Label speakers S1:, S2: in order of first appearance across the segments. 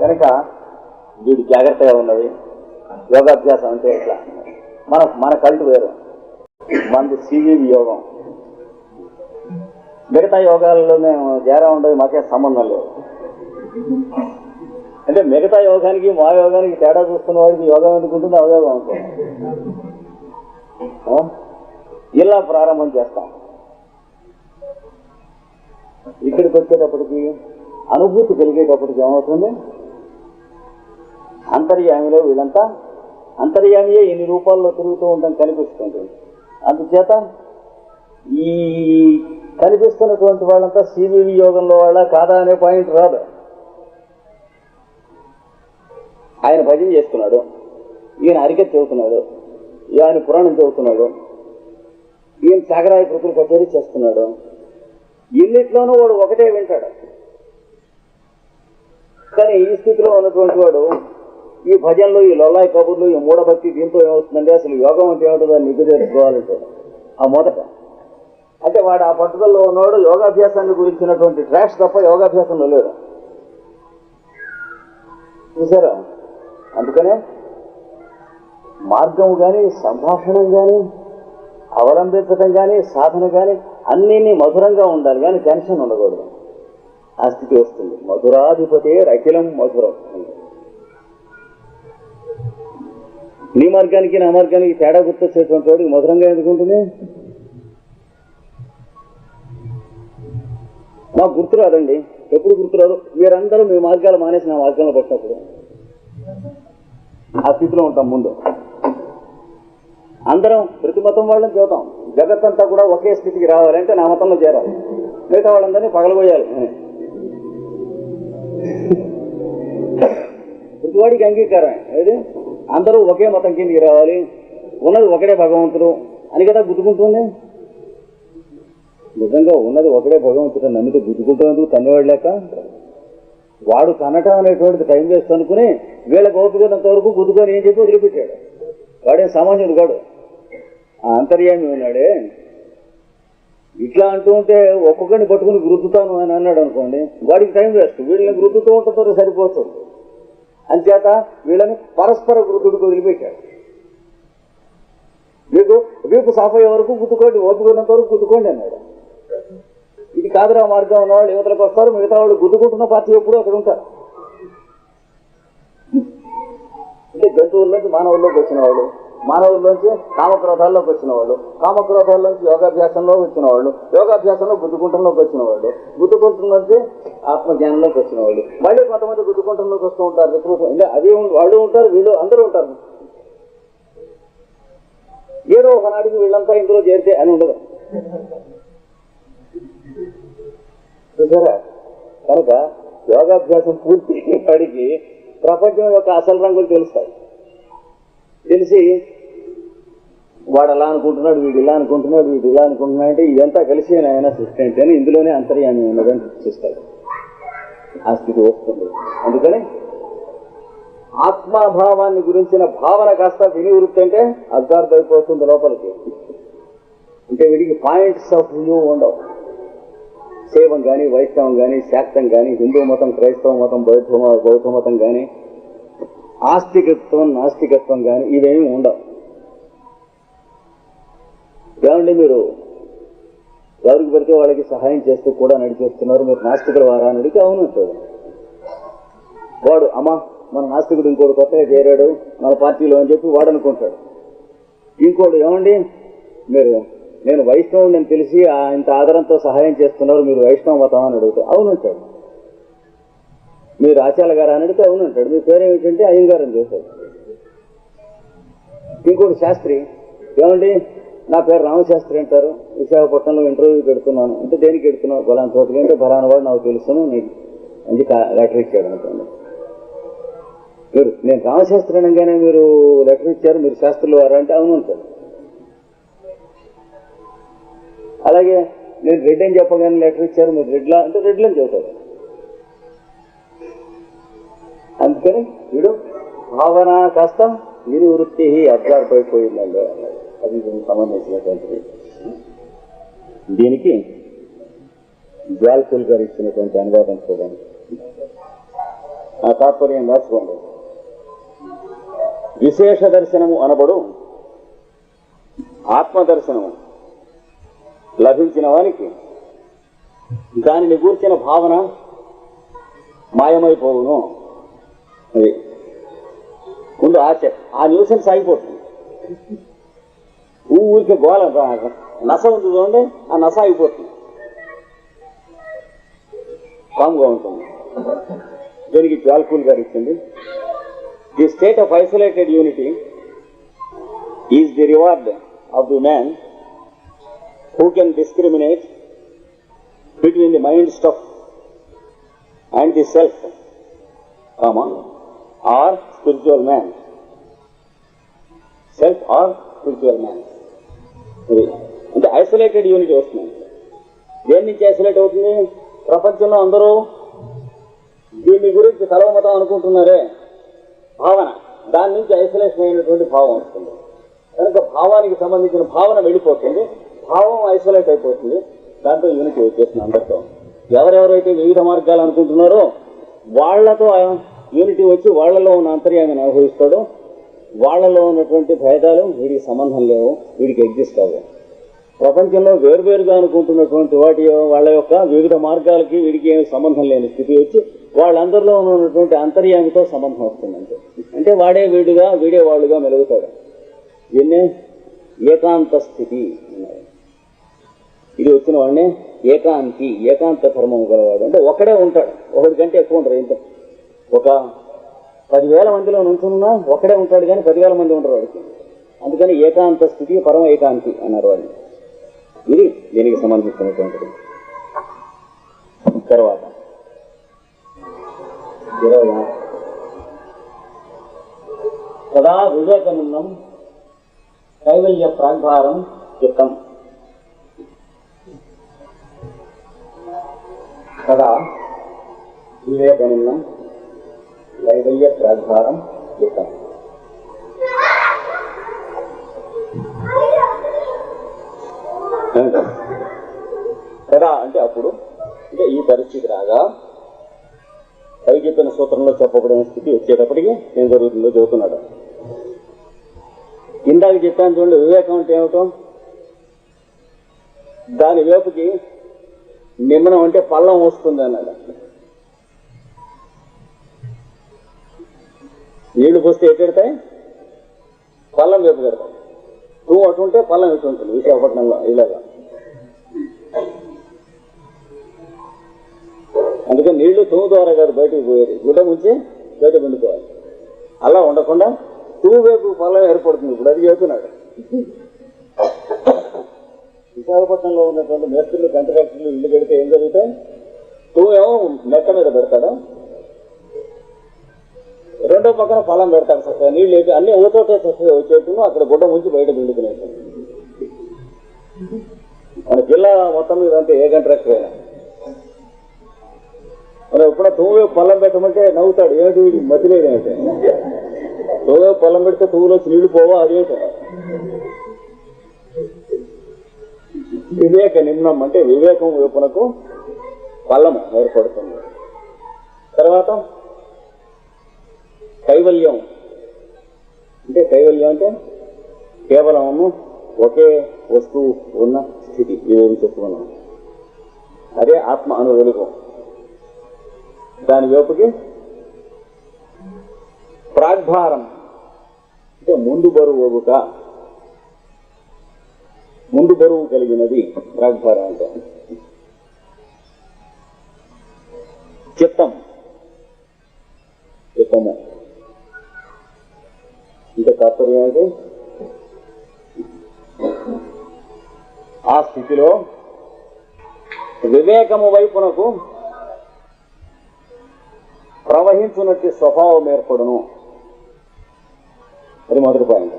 S1: కనుక వీడు జాగ్రత్తగా ఉన్నది. యోగాభ్యాసం అంటే ఇట్లా మన మన కల్ట్ వేరు. మనది సివివి యోగం. మిగతా యోగాలలో మేము చేరా ఉండదు మాకే సంబంధం లేదు. అంటే మిగతా యోగానికి మా యోగానికి తేడా చూస్తున్న వాడికి యోగం ఎందుకు ఉంటుంది అవయోగం ఉంటుంది ఇలా ప్రారంభం చేస్తాం. ఇక్కడికి వచ్చేటప్పటికి అనుభూతి కలిగేటప్పటికి ఏమవుతుంది? అంతర్యామిలో వీళ్ళంతా అంతర్యామియే ఇన్ని రూపాల్లో తిరుగుతూ ఉండడం కనిపిస్తుంది అందుచేత ఈ కనిపిస్తున్నటువంటి వాళ్ళంతా సివివి యోగంలో వాళ్ళ కాదా అనే పాయింట్ రాదు. ఆయన భజన చేస్తున్నాడు ఈయన అరికెట్ చదువుతున్నాడు ఆయన పురాణం చదువుతున్నాడు ఈయన సాగరాయ కృతులు కచేరీ చేస్తున్నాడు. ఇన్నిట్లోనూ వాడు ఒకటే వింటాడు. కానీ ఈ స్థితిలో ఉన్నటువంటి వాడు ఈ భజనలు ఈ లొల్లాయి కబుర్లు ఈ మూఢభక్తి దీంతో ఏమవుతుందండి? అసలు యోగం అంటే ఏమిటో దాన్ని నిగ్గు తెలుసుకోవాలంటే ఆ మొదట. అంటే వాడు ఆ పట్టుదలలో ఉన్నవాడు యోగాభ్యాసాన్ని గురించినటువంటి ట్రాక్స్ తప్ప యోగాభ్యాసంలో లేడు. చూసారా? అందుకనే మార్గం కానీ సంభాషణం కానీ అవలంబించడం కానీ సాధన కానీ అన్నీ మధురంగా ఉండాలి కానీ టెన్షన్ ఉండకూడదు. ఆ స్థితి వస్తుంది. మధురాధిపతే అఖిలం మధురం. నీ మార్గానికి నా మార్గానికి తేడా గుర్తొచ్చేటువంటి వాడికి మధురంగా ఎందుకు ఉంటుంది మాకు గుర్తురాదండి ఎప్పుడు గుర్తురాదు మీరందరూ మీ మార్గాలు మానేసి నా మార్గంలో పట్టినప్పుడు. ఆ స్థితిలో ఉంటాం ముందు. అందరం ప్రతి మతం వాళ్ళని చూద్దాం. జగత్తంతా కూడా ఒకే స్థితికి రావాలంటే నా మతంలో చేరాలి. మిగతా వాళ్ళందరినీ పగలబోయాలి ప్రతివాడికి అంగీకారం ఏది? అందరూ ఒకే మతం కిందకి రావాలి. ఉన్నది ఒకడే భగవంతుడు అని కదా గుర్తుకుంటుంది? నిజంగా ఉన్నది ఒకడే భగవంతుడు నమ్మితే గుర్తుకుంటున్నందుకు తన్నేవాడు లేక వాడు తనటం అనేటువంటిది టైం వేస్ట్ అనుకుని వీళ్ళ ఓపికన్నంత వరకు గుద్దుకొని ఏం చెప్పి వదిలిపెట్టాడు. వాడే సామాన్యుడు కాడు. ఆ అంతర్యామి ఉన్నాడే. ఇట్లా అంటూ ఉంటే ఒక్కొక్కరిని పట్టుకుని గుర్తుతాను అని అన్నాడు అనుకోండి వాడికి టైం వేస్ట్. వీళ్ళని గుర్తుతూ ఉంటుందో సరిపోతుంది. అంచేత వీళ్ళని పరస్పర వృద్ధుడికి వదిలిపెట్టాడు మీకు వీపు సాఫ్ అయ్యే వరకు గుద్దుకోండి ఓపుకున్నంత వరకు గుద్దుకోండి అన్నాడు. ఇది కాదురా మార్గం ఉన్నవాళ్ళు యువతలకు వస్తారు మిగతా వాళ్ళు గుద్దుకుంటున్న పార్టీ ఎప్పుడు అక్కడ ఉంటారు. అంటే జంతువుల్లోకి మానవుల్లోకి వచ్చిన వాళ్ళు మానవుల్లోంచి కామక్రోధాల్లోకి వచ్చిన వాళ్ళు కామక్రోధాల్లోంచి యోగాభ్యాసంలో వచ్చిన వాళ్ళు యోగాభ్యాసంలో బుద్ధికుంటంలోకి వచ్చిన వాళ్ళు బుద్ధికుంటంలోంచి ఆత్మజ్ఞానంలోకి వచ్చిన వాళ్ళు మళ్ళీ కొంతమంది బుద్ధికుంటంలోకి వస్తూ ఉంటారు రిక్రూట్ అంటే అదే వాళ్ళు ఉంటారు వీళ్ళు అందరూ ఉంటారు. ఏదో ఒకనాడికి వీళ్ళంతా ఇందులో చేరితే అని ఉండదు. చూసారా? కనుక యోగాభ్యాసం పూర్తి వాడికి ప్రపంచం యొక్క అసలు రంగులు తెలుస్తాయి. తెలిసి వాడు అలా అనుకుంటున్నాడు వీడు ఇలా అనుకుంటున్నాడు వీడు ఇలా అనుకుంటున్నాడు అంటే ఇదంతా కలిసి ఆయన సృష్టి అంటే అని ఇందులోనే అంతర్యామి ఉన్నదని చూస్తాడు ఆ స్థితి వస్తుంది. అందుకని ఆత్మాభావాన్ని గురించిన భావన కాస్త వినివృత్తి అంటే అర్థార్థమైపోతుంది లోపలికి. అంటే వీడికి పాయింట్స్ ఆఫ్ వ్యూ ఉండవు. శైవం కానీ వైష్ణవం కానీ శాక్తం కానీ హిందూ మతం క్రైస్తవ మతం బౌద్ధ బౌద్ధ మతం కానీ ఆస్తికత్వం నాస్తికత్వం కానీ ఇవేమి ఉండవు. ఏమండి మీరు? ఎవరికి పెడితే వాళ్ళకి సహాయం చేస్తూ కూడా నడిచేస్తున్నారు. మీరు నాస్తికుల వారా అని అడిగితే అవును వాడు అమ్మా మన నాస్తికుడు ఇంకోడు కొత్తగా చేరాడు మన పార్టీలో అని చెప్పి వాడు అనుకుంటాడు. ఇంకోడు ఏమండి? మీరు నేను వైష్ణవుని నేను తెలిసి ఆ ఇంత ఆదరంతో సహాయం చేస్తున్నారు మీరు వైష్ణవ మతం అని అడిగితే అవును మీరు ఆచార్య గారు అని అడిగితే అవునంటాడు మీ పేరు ఏమిటంటే అయ్యంగారు అని ఇంకోటి శాస్త్రి ఏమండి? నా పేరు రామశాస్త్రి అంటారు. విశాఖపట్నంలో ఇంటర్వ్యూ పెడుతున్నాను. అంటే దేనికి పెడుతున్నావు? బలాన్ చోటుకి అంటే బలాన్ వాడు నాకు తెలుసును నీకు అని లెటర్ ఇచ్చాడు అనుకోండి. మీరు నేను రామశాస్త్రి అనగానే మీరు లెటర్ ఇచ్చారు మీరు శాస్త్రులు వారు అంటే అవును అంటారు అలాగే నేను రెడ్ అని చెప్పగానే లెటర్ ఇచ్చారు మీరు రెడ్లా అంటే రెడ్లని అని చెబుతారు. అందుకని వీడు భావన కాస్త వీరి వృత్తి అబ్జార్పైపోయిందండి అన్నాడు అది దీనికి సంబంధించినటువంటిది. దీనికి జాల్ఫుల్ గారు ఇచ్చినటువంటి అనువాదం చూడండి. ఆ తాత్పర్యం రాసుకోండి విశేష దర్శనము అనబడు ఆత్మదర్శనము. లభించిన వానికి దానిని గూర్చిన భావన మాయమైపోవును. అది ముందు ఆశ ఆ న్యూసెన్స్ అయిపోతుంది ఊరికి గోల నస ఉంది చూడండి ఆ నస అయిపోతుంది కామ్గా ఉంటుంది. దీనికి జాల్కూల్ గారు ఇచ్చింది. The state of isolated unity is the reward of the man who can discriminate between the mind stuff and the self. Comma? Or spiritual man. Self or spiritual man. ఇది అంటే ఐసోలేటెడ్ యూనిట్ వస్తుంది. దేని నుంచి isolate అవుతుంది? ప్రపంచంలో అందరూ దీని గురించి సర్వమతం అనుకుంటున్నారే. భావన. దాని నుంచి ఐసోలేషన్ అయినటువంటి భావం వస్తుంది. కనుక భావానికి సంబంధించిన భావన వెళ్ళిపోతుంది. భావం ఐసోలేట్ అయిపోతుంది. దాంతో యూనిటీ వచ్చేస్తుంది అందరితో. ఎవరెవరైతే వివిధ మార్గాలు అనుకుంటున్నారో వాళ్ళతో యూనిటీ వచ్చి వాళ్ళలో ఉన్న అంతర్యామిని అనుభవిస్తాడో వాళ్ళలో ఉన్నటువంటి భేదాలు వీడికి సంబంధం లేవు వీడికి ఎగ్జిస్ట్ అవ్వవు. ప్రపంచంలో వేరువేరుగా అనుకుంటున్నటువంటి వాటి వాళ్ళ యొక్క వివిధ మార్గాలకి వీడికి ఏమి సంబంధం లేని స్థితి వచ్చి వాళ్ళందరిలో ఉన్నటువంటి అంతర్యామితో సంబంధం వస్తుందంటే. అంటే వాడే వీడుగా వీడే వాళ్ళుగా మెలుగుతాడు. దీన్నే ఏకాంత స్థితి ఇది వచ్చిన వాడిని ఏకాంతి ఏకాంత ధర్మం గలవాడు. అంటే ఒకడే ఉంటాడు ఒకటి కంటే ఎక్కువ ఉంటారు ఇంత ఒక పదివేల మందిలో నుంచున్నా ఒకడే ఉంటాడు కానీ పదివేల మంది ఉంటారు వాడికి. అందుకని ఏకాంత స్థితి పరమ ఏకాంతి అన్నారు వాళ్ళు ఇది దీనికి సంబంధించినటువంటిది. తర్వాత ఇరవై సదా వివేకనున్నం కైవల్య ప్రాగ్భారం చిత్తం సదా వివేకనున్నం కైవల్య ప్రాగ్భారం చిత్తం కదా అంటే అప్పుడు అంటే ఈ పరిస్థితి రాగా పై చెప్పిన సూత్రంలో చెప్పబడిన స్థితి వచ్చేటప్పటికి ఏం జరుగుతుందో చెబుతున్నాడు. ఇందాక చెప్పాను చూడండి వివేకం అంటే ఏమిటో? దాని వైపుకి నిమ్మనం అంటే పల్లం వస్తుంది అన్నాడు. నీళ్ళు పోస్తే ఎట్టెడతాయి పల్లం వైపు పెడతాయి. నువ్వు అటు ఉంటే పల్లం ఇటు ఉంటుంది విశాఖపట్నంలో ఇలాగా. అందుకే నీళ్ళు తుమ్ము ద్వారా కాదు బయటకు పోయేది. గుడ్డ ముంచి బయట పండుకోవాలి. అలా ఉండకుండా తుమ్ము వైపు పొలం ఏర్పడుతుంది ఇప్పుడు అది చెబుతున్నాడు విశాఖపట్నంలో ఉన్నటువంటి మేస్త్రులు కంట్రాక్టర్లు ఇల్లు పెడితే ఏం జరుగుతాయి? తుమ్ము ఏమో మెట్ట మీద పెడతాడా? రెండో పక్కన పొలం పెడతాడు చక్కగా నీళ్ళు వేపి అన్ని ఊతోటే చక్కగా వచ్చేట్టును అక్కడ గుడ్డ ముంచి బయట పిండుకునేట్టు మన జిల్లా మొత్తం మీద అంటే ఏ గంట అయినా. మరి ఎప్పుడో తువ్వే పొలం పెట్టమంటే నవ్వుతాడు ఏమిటి వీడికి మతి లేదంటే పొలం పెడితే తువ్వులో నీళ్ళు పోవా అదేంట వివేక నిమ్నం అంటే వివేకం వైపునకు పల్లం ఏర్పడుతుంది. తర్వాత కైవల్యం. అంటే కైవల్యం అంటే కేవలము ఒకే వస్తువు ఉన్న స్థితి ఇవేమి చెప్పుకున్నాం. అదే ఆత్మ అను వెలుగు. దాని వైపుకి ప్రాగ్భారం. అంటే ముందు బరువు ఒగుట ముందు బరువు కలిగినది ప్రాగ్భారం అంటే. చిత్తం. తాత్పర్యం ఏంటి ఆ స్థితిలో వివేకము వైపునకు ప్రవహించున్నట్టు స్వభావం ఏర్పడును. అది మొదటి పాయింట్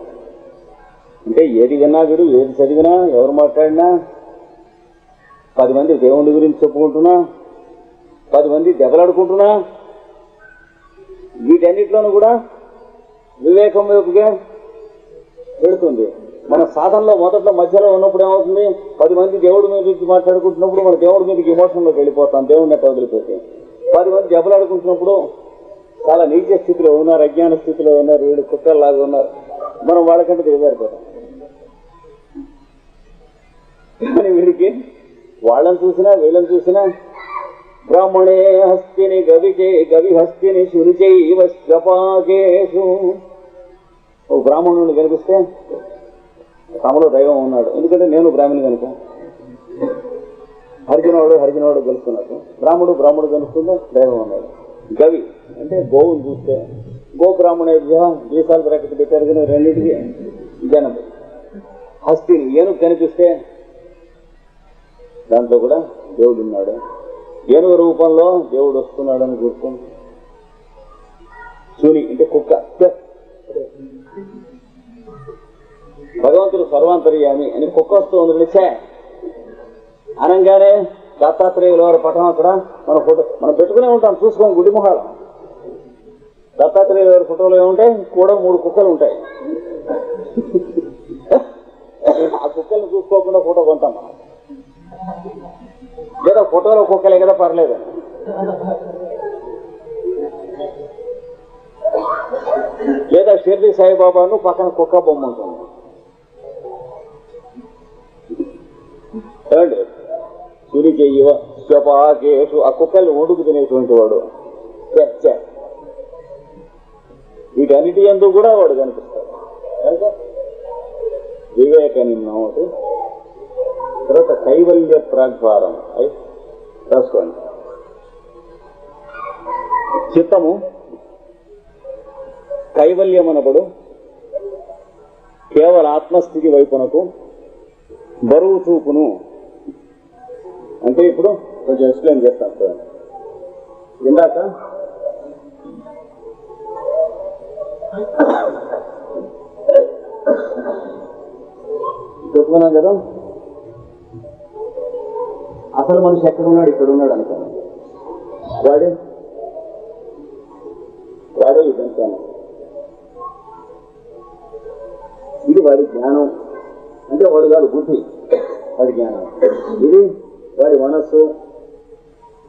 S1: అంటే ఏది విన్నా వీడు ఏది చదివినా ఎవరు మాట్లాడినా పది మంది దేవుని గురించి చెప్పుకుంటున్నా పది మంది దెబ్బలాడుకుంటున్నా వీటన్నిటిలోనూ కూడా వివేకం వైపుగా వెళుతుంది మన సాధనలో మొదట్లో మధ్యలో ఉన్నప్పుడు ఏమవుతుంది? పది మంది దేవుడి మీద గురించి మాట్లాడుకుంటున్నప్పుడు మన దేవుడి మీదకి ఇమోషన్లోకి వెళ్ళిపోతాం దేవుడిని అట్లా వదిలిపోతే పది మంది దెబ్బలాడుకుంటున్నప్పుడు చాలా నీచ స్థితిలో ఉన్నారు అజ్ఞాన స్థితిలో ఉన్నారు వీళ్ళు కుక్కల్లాగా ఉన్నారు. మనం వాళ్ళకంటే దిగజారిపోతాం. కానీ వీడికి వాళ్ళని చూసినా వీళ్ళని చూసినా బ్రాహ్మణే హస్తిని గవిచే గవి హస్తిని శురుచైవ శ్వపాకేషు ఓ బ్రాహ్మణుని కనిపిస్తే తమలో దైవం ఉన్నాడు. ఎందుకంటే నేను బ్రాహ్మణి కనుక. హరిజనవాడు హరిజనవాడు కలుసుకున్నాడు. బ్రాహ్మడు బ్రాహ్మడు కలుసుకుంటే దైవం ఉన్నాడు. గవి అంటే గోవును చూస్తే గో బ్రాహ్మణ జీసాలు బ్రాకెట్ పెట్టారు కానీ రెండింటికి జనం. హస్తిని ఏనుగు కనిపిస్తే దాంట్లో కూడా దేవుడు ఉన్నాడు. ఏనుగు రూపంలో దేవుడు వస్తున్నాడు అని గుర్తుంది చూని అంటే కుక్క. భగవంతుడు సర్వాంతర్యామి అని కుక్క వస్తూ ఉంది ఛే అనగానే దత్తాత్రేయుల వారి పటం అక్కడ. మన ఫోటో మనం పెట్టుకునే ఉంటాం చూసుకోం గుడి మొహాలం. దత్తాత్రేయుల వారి ఫోటోలో ఏముంటాయి? కూడా మూడు కుక్కలు ఉంటాయి. ఆ కుక్కల్ని చూసుకోకుండా ఫోటో కొంటాం మనం. లేదా ఫోటోలో కుక్కలే కదా పర్లేదు. లేదా షిర్డి సాయిబాబాను పక్కన కుక్క బొమ్మ ఉంటుంది. ఏమండి? సురికి ఇవ స్వపాకేషు ఆ కుక్కల్ని వండుకు తినేటువంటి వాడు. చర్చ వీటన్నిటి ఎందు కూడా వాడు కనిపిస్తాడు. కనుక వివేకనిమ్నం ఒకటి తర్వాత కైవల్య ప్రాగ్వారం అయి రాసుకోండి. చిత్తము కైవల్యమనబడు కేవల ఆత్మస్థితి వైపునకు బరువు చూపును అంటే ఇప్పుడు కొంచెం ఎక్స్ప్లెయిన్ చేస్తాను చూడండి. ఇందాక? చెప్పుకున్నాం కదా? అసలు మనిషి ఎక్కడ ఉన్నాడు ఇక్కడ ఉన్నాడు అనుకోండి వాడే వాడే ఇదంతా ఇది వాడి జ్ఞానం. అంటే వాడు కాదు బుద్ధి. వాడి జ్ఞానం. ఇది వాడి మనస్సు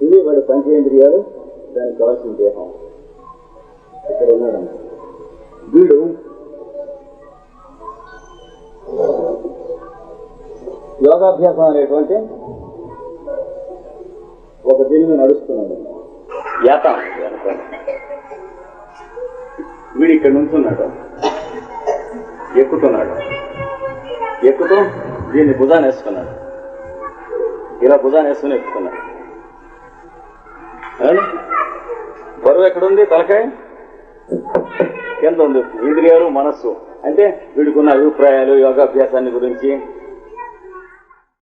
S1: ఇది వాడి పంచేంద్రియాలు దానికి కావాల్సిన దేహం. ఇక్కడ ఉన్నాడు వీడు యోగాభ్యాసం అనేటువంటి ఒక దీనిని నడుస్తున్నాడు. యాత. వీడు ఇక్కడ నుంచున్నాడు. ఎక్కుతున్నాడు. ఎక్కుతూ దీన్ని భుజాన్ని వేసుకున్నాడు. ఇలా భుజాన్ని వేసుకుని ఎక్కుతున్నాడు బరువు ఎక్కడుంది? తలకాయ? కింద ఉంది. ఇంద్రియాలు మనస్సు. అంటే వీడికున్న అభిప్రాయాలు యోగాభ్యాసాన్ని గురించి